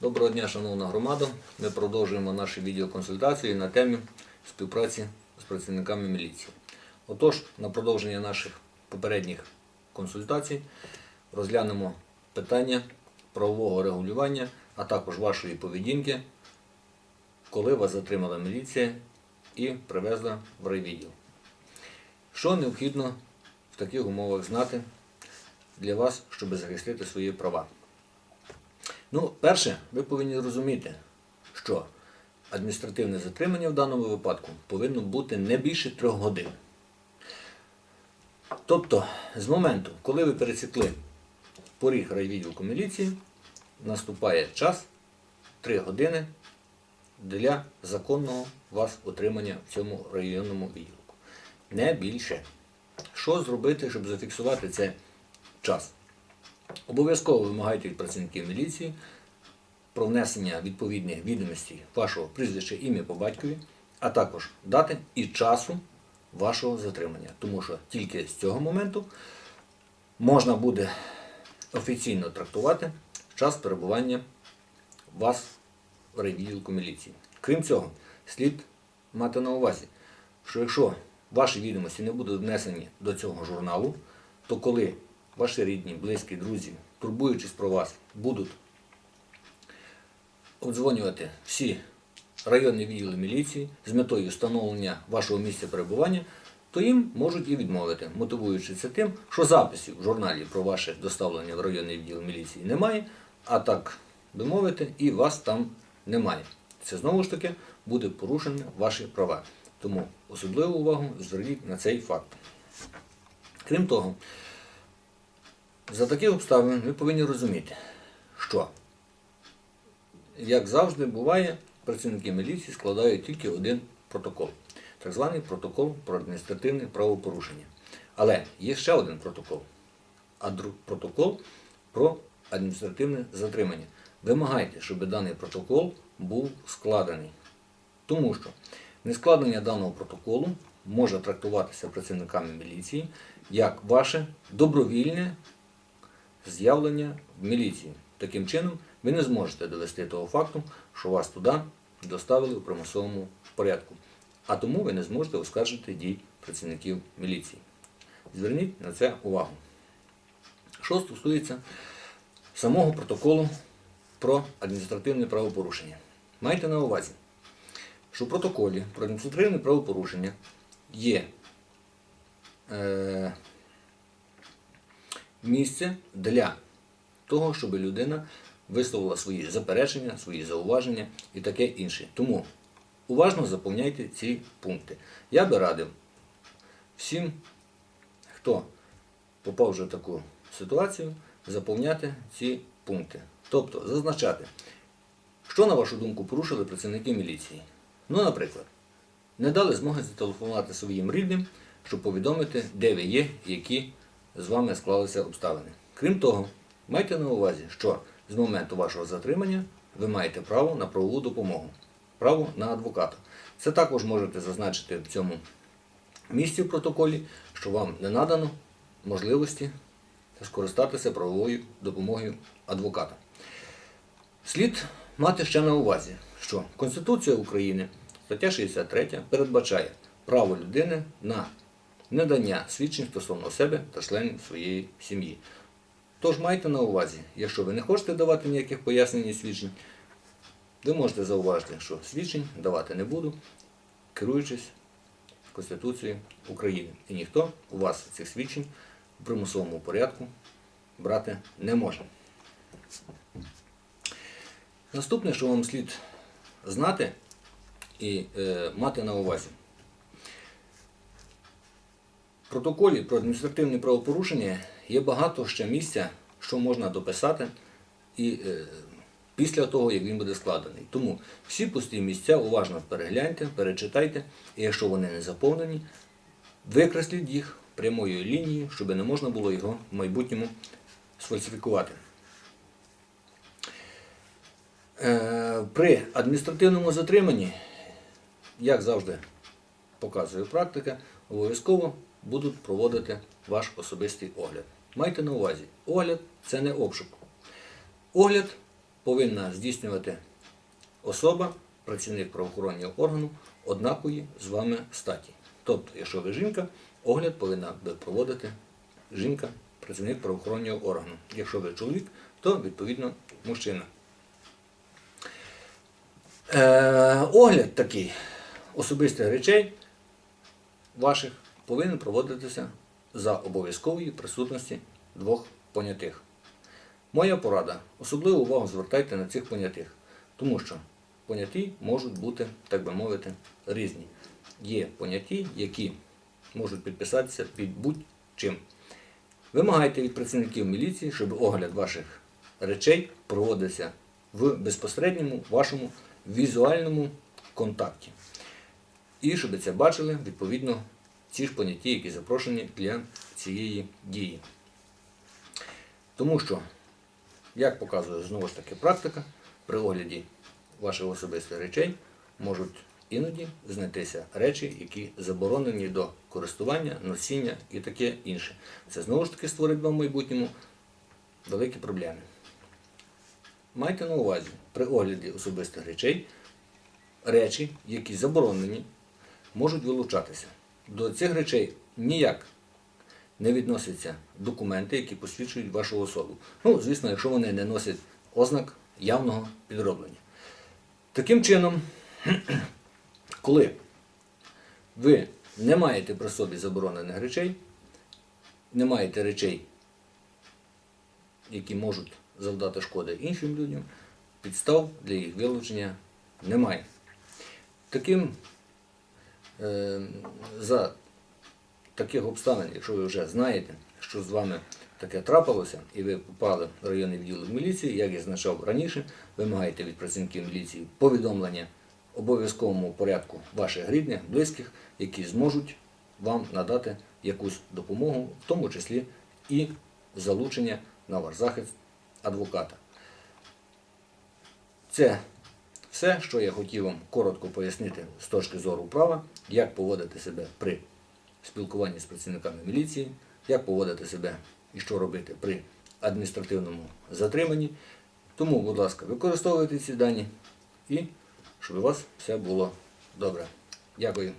Доброго дня, шановна громада. Ми продовжуємо наші відеоконсультації на темі співпраці з працівниками міліції. Отож, на продовження наших попередніх консультацій розглянемо питання правового регулювання, а також вашої поведінки, коли вас затримала міліція і привезла в райвідділ. Що необхідно в таких умовах знати для вас, щоб захистити свої права? Ну, перше, ви повинні розуміти, що адміністративне затримання в даному випадку повинно бути не більше трьох годин. Тобто, з моменту, коли ви пересікли поріг райвідділку міліції, наступає час 3 години для законного вас отримання в цьому районному відділку. Не більше. Що зробити, щоб зафіксувати цей час? Обов'язково вимагайте від працівників міліції про внесення відповідних відомостей вашого прізвища, ім'я по батькові, а також дати і часу вашого затримання. Тому що тільки з цього моменту можна буде офіційно трактувати час перебування вас в райвідділку міліції. Крім цього, слід мати на увазі, що якщо ваші відомості не будуть внесені до цього журналу, то коли ваші рідні, близькі, друзі, турбуючись про вас, будуть обдзвонювати всі районні відділи міліції з метою встановлення вашого місця перебування, то їм можуть і відмовити, мотивуючи це тим, що записів в журналі про ваше доставлення в районний відділ міліції немає, а так би мовити, і вас там немає. Це знову ж таки буде порушені ваші права. Тому особливу увагу зверніть на цей факт. Крім того, за таких обставин ви повинні розуміти, що, як завжди буває, працівники міліції складають тільки один протокол, так званий протокол про адміністративне правопорушення. Але є ще один протокол, а протокол про адміністративне затримання. Вимагайте, щоб даний протокол був складений. Тому що нескладення даного протоколу може трактуватися працівниками міліції як ваше добровільне з'явлення в міліції. Таким чином, ви не зможете довести того факту, що вас туди доставили в примусовому порядку. А тому ви не зможете оскаржити дій працівників міліції. Зверніть на це увагу. Що стосується самого протоколу про адміністративне правопорушення. Майте на увазі, що в протоколі про адміністративне правопорушення є е, місце для того, щоб людина висловила свої заперечення, свої зауваження і таке інше. Тому уважно заповняйте ці пункти. Я би радив всім, хто попав вже в таку ситуацію, заповняти ці пункти. Тобто зазначати, що, на вашу думку, порушили працівники міліції. Ну, наприклад, не дали змоги зателефонувати своїм рідним, щоб повідомити, де ви є які з вами склалися обставини. Крім того, майте на увазі, що з моменту вашого затримання ви маєте право на правову допомогу, право на адвоката. Це також можете зазначити в цьому місці в протоколі, що вам не надано можливості скористатися правовою допомогою адвоката. Слід мати ще на увазі, що Конституція України, стаття 63, передбачає право людини на надання свідчень стосовно себе та членів своєї сім'ї. Тож майте на увазі, якщо ви не хочете давати ніяких пояснень і свідчень, ви можете зауважити, що свідчень давати не буду, керуючись Конституцією України. І ніхто у вас цих свідчень в примусовому порядку брати не може. Наступне, що вам слід знати і е, мати на увазі. Протоколі про адміністративне правопорушення є багато ще місця, що можна дописати і е, після того, як він буде складений. Тому всі пусті місця уважно перегляньте, перечитайте, і якщо вони не заповнені, викресліть їх прямою лінією, щоб не можна було його в майбутньому сфальсифікувати. Е, При адміністративному затриманні, як завжди показує практика, обов'язково будуть проводити ваш особистий огляд. Майте на увазі, огляд це не обшук. Огляд повинна здійснювати особа, працівник правоохоронного органу однакової з вами статі. Тобто, якщо ви жінка, огляд повинна проводити жінка, працівник правоохоронного органу. Якщо ви чоловік, то відповідно мужчина. Е, огляд такий особистих речей ваших повинен проводитися за обов'язкової присутності двох понятих. Моя порада. Особливу увагу звертайте на цих понятих, тому що поняті можуть бути, так би мовити, різні. Є поняті, які можуть підписатися під будь-чим. Вимагайте від працівників міліції, щоб огляд ваших речей проводився в безпосередньому вашому візуальному контакті. І щоб це бачили відповідно ці ж поняті, які запрошені для цієї дії. Тому що, як показує знову ж таки практика, при огляді ваших особистих речей можуть іноді знайтися речі, які заборонені до користування, носіння і таке інше. Це знову ж таки створить вам в майбутньому великі проблеми. Майте на увазі, при огляді особистих речей речі, які заборонені, можуть вилучатися. До цих речей ніяк не відносяться документи, які посвідчують вашу особу. Ну, звісно, якщо вони не носять ознак явного підроблення. Таким чином, коли ви не маєте при собі заборонених речей, не маєте речей, які можуть завдати шкоди іншим людям, підстав для їх вилучення немає. Таким за таких обставин, якщо ви вже знаєте, що з вами таке трапилося, і ви попали в районний відділ міліції, як я зазначав раніше, вимагаєте від працівників міліції повідомлення обов'язковому порядку ваших рідних, близьких, які зможуть вам надати якусь допомогу, в тому числі і залучення на ваш захист адвоката. Це все, що я хотів вам коротко пояснити з точки зору права, як поводити себе при спілкуванні з працівниками міліції, як поводити себе і що робити при адміністративному затриманні. Тому, будь ласка, використовуйте ці дані і щоб у вас все було добре. Дякую.